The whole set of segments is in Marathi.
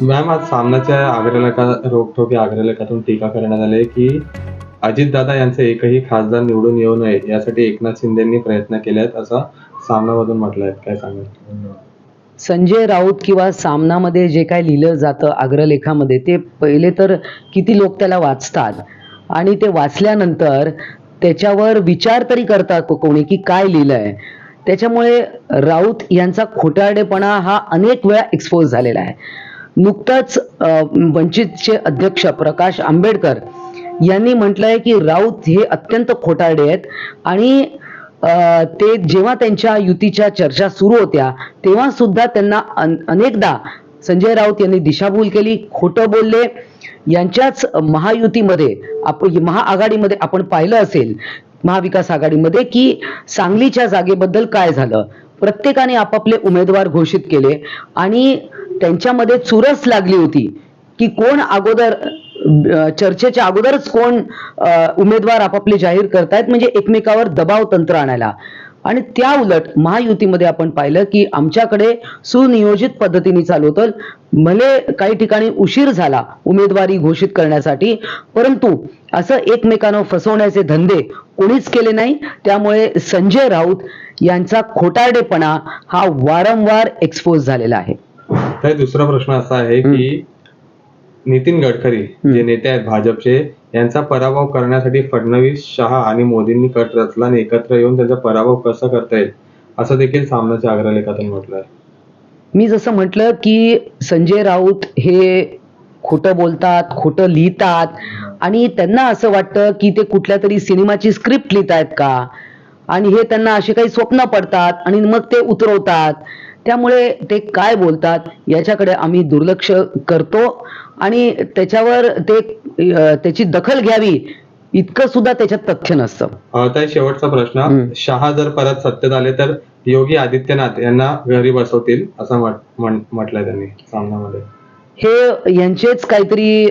मॅम आज सामनाच्या अग्रलेखा रोखोक या अग्रलेखातून टीका करण्यात आली की अजितदादा यांचे एकही खासदार निवडून येऊ नये यासाठी एकनाथ शिंदेंनी प्रयत्न केलेत आहेत असं सामनामधून म्हटलंय. काय सांगाल? संजय राऊत किंवा सामनामध्ये जे काय लिहिलं जातं अग्रलेखामध्ये ते पहिले तर किती लोक त्याला वाचतात आणि ते वाचल्यानंतर त्याच्यावर विचार तरी करतात कोणी की काय लिहिलंय. त्याच्यामुळे राऊत यांचा खोटारडेपणा हा अनेक वेळा एक्सपोज झालेला आहे. नुकताच वंचितचे अध्यक्ष प्रकाश आंबेडकर यांनी म्हटलंय की राऊत हे अत्यंत खोटारडे आहेत आणि ते जेव्हा त्यांच्या युतीच्या चर्चा सुरू होत्या तेव्हा सुद्धा त्यांना अन- अनेकदा संजय राऊत यांनी दिशाभूल केली खोटं बोलले. यांच्याच महायुतीमध्ये आपण महाआघाडीमध्ये आपण पाहिलं असेल महाविकास आघाडीमध्ये की सांगलीच्या जागेबद्दल काय झालं. प्रत्येकाने आपापले उमेदवार घोषित केले आणि त्यांच्यामध्ये चुरस लागली होती की कोण अगोदर चर्चेच्या अगोदरच कोण उमेदवार आपापले जाहीर करतायत म्हणजे एकमेकावर दबाव तंत्र आणायला. आणि त्या उलट महायुतीमध्ये आपण पाहिलं की आमच्याकडे सुनियोजित पद्धतीने चालू होतं. भले काही ठिकाणी उशीर झाला उमेदवारी घोषित करण्यासाठी परंतु असं एकमेकांना फसवण्याचे धंदे कोणीच केले नाही. त्यामुळे संजय राऊत यांचा खोटारडेपणा हा वारंवार एक्सपोज झालेला आहे. तर दुसरा प्रश्न असा आहे की नितीन गडकरी जे नेते आहेत भाजपचे यांचा पराभव करण्यासाठी फडणवीस शहा आणि मोदींनी कट रचला आणि एकत्र येऊन त्यांचा पराभव कसा करता येईल? असं देखील सामनाच्या अग्रलेखातून म्हटलं आहे मी जसं म्हटलं की संजय राऊत हे खोटं बोलतात खोटं लिहितात आणि त्यांना असं वाटतं की ते कुठल्या तरी सिनेमाची स्क्रिप्ट लिहित आहेत का? आणि हे त्यांना असे काही स्वप्न पडतात आणि मग ते उतरवतात. त्यामुळे ते काय बोलतात याच्याकडे आम्ही दुर्लक्ष करतो आणि त्याच्यावर ते त्याची दखल घ्यावी इतकं सुद्धा त्याच्यात तथ्य नसतं. शेवटचा प्रश्न. शहा जर परत सत्तेत आले तर योगी आदित्यनाथ यांना घरी बसवतील असं म्हटलंय त्यांनी सामनामध्ये. हे यांचेच काहीतरी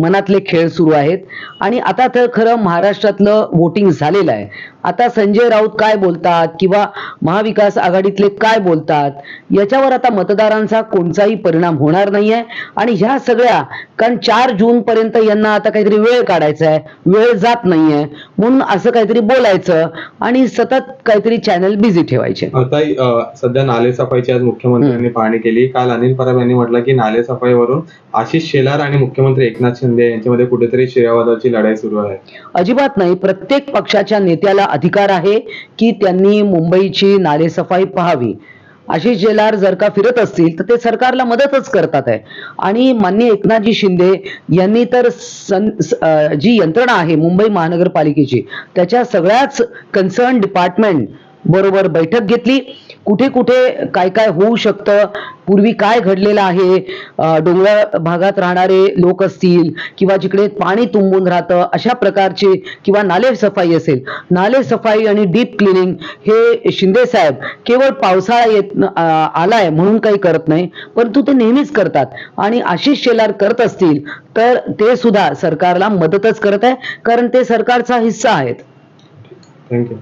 मनातले खेळ सुरू आहेत. आणि आता तर खरं महाराष्ट्रातलं वोटिंग झालेलं आहे. आता संजय राऊत काय बोलतात किंवा महाविकास आघाडीतले काय बोलतात याच्यावर आता मतदारांचा कोणताही परिणाम होणार नाहीये. आणि ह्या सगळ्या कारण चार जून पर्यंत यांना आता काहीतरी वेळ काढायचा आहे वेळ जात नाहीये. म्हणून असं काहीतरी बोलायचं आणि सतत काहीतरी चॅनल बिझी ठेवायचे. आता सध्या नालेसफाईची आज मुख्यमंत्र्यांनी पाहणी केली. काल अनिल परब यांनी म्हटलं की सफाईवरून आशिष शेलार आणि मुख्यमंत्री एकनाथ शिंदे यांच्यामध्ये कुठेतरी श्रेयवादाची लढाई सुरू आहे. अजिबात नाही प्रत्येक पक्षाच्या नेत्याला अधिकार आहे की त्यांनी मुंबईची नालेसफाई पाहावी. आशिष जेलार जर का फिरत असतील तर ते सरकारला मदतच करतात आहे. आणि मान्य एकनाथजी शिंदे यांनी तर सन स- जी यंत्रणा आहे मुंबई महानगरपालिकेची त्याच्या सगळ्याच कन्सर्न डिपार्टमेंट बरोबर बैठक घेतली. कुठे कुठे काय काय होऊ शकतं? पूर्वी काय घडलेलं आहे? डोंगराळ भागात राहणारे लोक असतील किंवा जिकडे पाणी तुंबून राहतं अशा प्रकारचे किंवा नाले सफाई असेल. नाले सफाई आणि डीप क्लिनिंग हे शिंदे साहेब केवळ पावसाळा येत आलाय म्हणून काही करत नाही परंतु ते नेहमीच करतात. आणि आशिष शेलार करत असतील तर ते सुद्धा सरकारला मदतच करत आहे कारण ते सरकारचा हिस्सा आहेत. थँक्यू